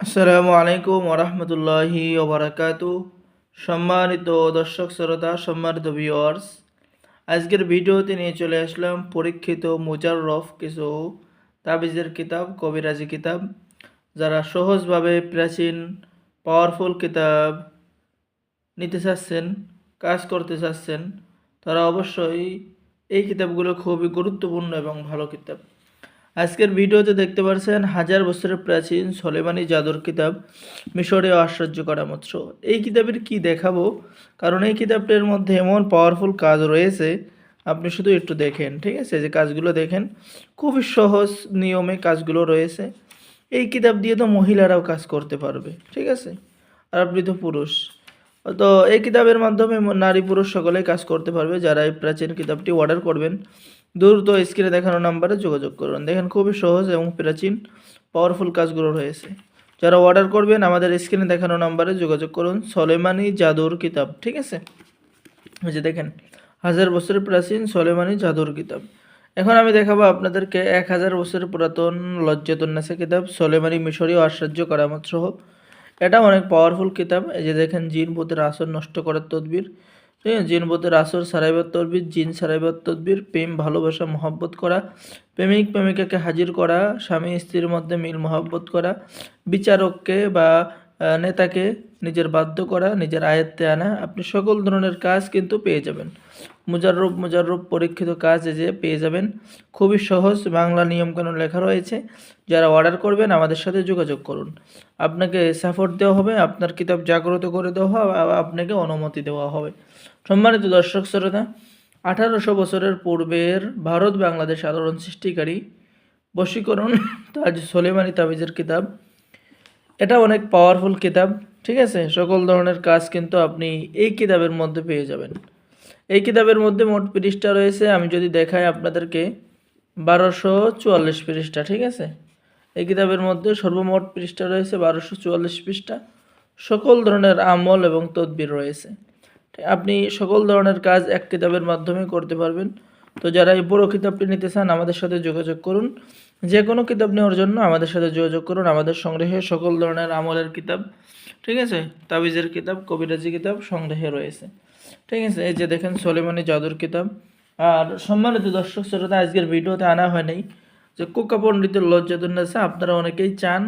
আসসালামু আলাইকুম ওরহমতুল্লাহি ওবরাকাত সম্মানিত দর্শক, শ্রোতা, সম্মানিত ভিউয়ার্স আজকের ভিডিওতে নিয়ে চলে আসলাম পরীক্ষিত মুজাররফ কিছু তাবিজের কিতাব, কবিরাজি কিতাব, যারা সহজভাবে প্রাচীন পাওয়ারফুল কিতাব নিতে চাচ্ছেন, কাজ করতে চাচ্ছেন, তারা অবশ্যই এই কিতাবগুলো খুবই গুরুত্বপূর্ণ এবং ভালো কিতাব। আজকের ভিডিওতে দেখতে পাচ্ছেন হাজার বছরের প্রাচীন সলেমানি জাদুর কিতাব মিশরে আশ্চর্য করা মাত্র এই কিতাবের কি দেখাবো? কারণ এই কিতাবটির মধ্যে এমন পাওয়ারফুল কাজ রয়েছে, আপনি শুধু একটু দেখেন, ঠিক আছে? যে কাজগুলো দেখেন, খুবই সহজ নিয়মে কাজগুলো রয়েছে। এই কিতাব দিয়ে তো মহিলারাও কাজ করতে পারবে, ঠিক আছে? আর আপনি তো পুরুষ। তো এই কিতাবের মাধ্যমে নারী পুরুষ সকলেই কাজ করতে পারবে যারা এই প্রাচীন কিতাবটি অর্ডার করবেন। দ্রুত স্ক্রিনে দেখানো নাম্বারে যোগাযোগ করুন। দেখেন খুবই সহজ এবং প্রাচীন পাওয়ারফুল কাজগুলো রয়েছে। যারা অর্ডার করবেন, আমাদের স্ক্রিনে দেখানো নাম্বারে যোগাযোগ করুন। সলেমানি জাদুর কিতাব, ঠিক আছে? এই যে দেখেন, হাজার বছরের প্রাচীন সলেমানি জাদুর কিতাব। এখন আমি দেখাবো আপনাদেরকে এক হাজার বছরের পুরাতন লজ্জাতুন্নাসা কিতাব, সলেমানি মিশরীয় আশ্চর্য করামত সহ এটা অনেক পাওয়ারফুল কিতাব। এই যে দেখেন, জিন ভূতের আসর নষ্ট করার তদবির। ঠিক আছে? জিন ভূতের আসর সারাইবার তদবির, জিন সারাইবার তদবির, প্রেম, ভালোবাসা, মহব্বত করা, প্রেমিক, প্রেমিকাকে হাজির করা, স্বামী, স্ত্রীর মধ্যে মিল, মহব্বত করা, বিচারককে বা নেতাকে নিজের বাধ্য করা, নিজের আয়ত্তে আনা, আপনি সকল ধরনের কাজ কিন্তু পেয়ে যাবেন। মুজাররব মুজাররব পরীক্ষিত কাজ যে পেয়ে যাবেন। খুবই সহজ বাংলা নিয়মকানুন লেখা রয়েছে। যারা অর্ডার করবেন, আমাদের সাথে যোগাযোগ করুন। আপনাকে সাপোর্ট দেওয়া হবে, আপনার কিতাব জাগ্রত করে দেওয়া হবে আপনাকে অনুমতি দেওয়া হবে। সম্মানিত দর্শক শ্রোতা, আঠারোশো বছরের পূর্বের ভারত বাংলাদেশ আলোড়ন সৃষ্টিকারী বশীকরণ তাজ সোলেমানি তাবিজের কিতাব এটা অনেক পাওয়ারফুল কিতাব, ঠিক আছে? সকল ধরনের কাজ কিন্তু আপনি এই কিতাবের মধ্যে পেয়ে যাবেন। এই কিতাবের মধ্যে মোট পৃষ্ঠা রয়েছে, আমি যদি দেখাই আপনাদেরকে, বারোশো চুয়াল্লিশ পৃষ্ঠা, ঠিক আছে? এই কিতাবের মধ্যে সর্বমোট পৃষ্ঠা রয়েছে বারোশো চুয়াল্লিশ পৃষ্ঠা। সকল ধরনের আমল এবং তদবির রয়েছে। আপনি সকল ধরনের কাজ এক কিতাবের মাধ্যমে করতে পারবেন। তো যারা এই পুরো কিতাবটি নিতে চান, আমাদের সাথে যোগাযোগ করুন। যে কোনো কিতাব নেওয়ার জন্য আমাদের সাথে যোগাযোগ করুন। আমাদের সংগ্রহে সকল ধরনের আমলের কিতাব, ঠিক আছে? তাবিজের কিতাব, কবিরাজি কিতাব সংগ্রহে রয়েছে। ঠিক আছে? এই যে দেখেন সলেমানি জাদুর কিতাব। আর সম্মানিত দর্শক শ্রোতা, আজকের ভিডিওতে আনা হয় নাই যে কুকা পণ্ডিতের লজ্জাতুন্নাসা আপনারা অনেকেই চান।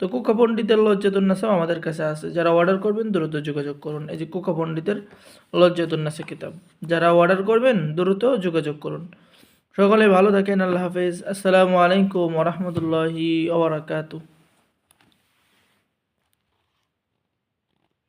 তো কুকা পণ্ডিতের লজ্জাতুন্নাসাও আমাদের কাছে আছে। যারা অর্ডার করবেন, দ্রুত যোগাযোগ করুন। এই যে কুকা পণ্ডিতের লজ্জাতুন্নাসা কিতাব। যারা অর্ডার করবেন, দ্রুত যোগাযোগ করুন। সকলে ভালো থাকেন আল্লাহ হাফেজ। আসসালামু আলাইকুম ওরহমতুল্লাহি ওবরাকাতু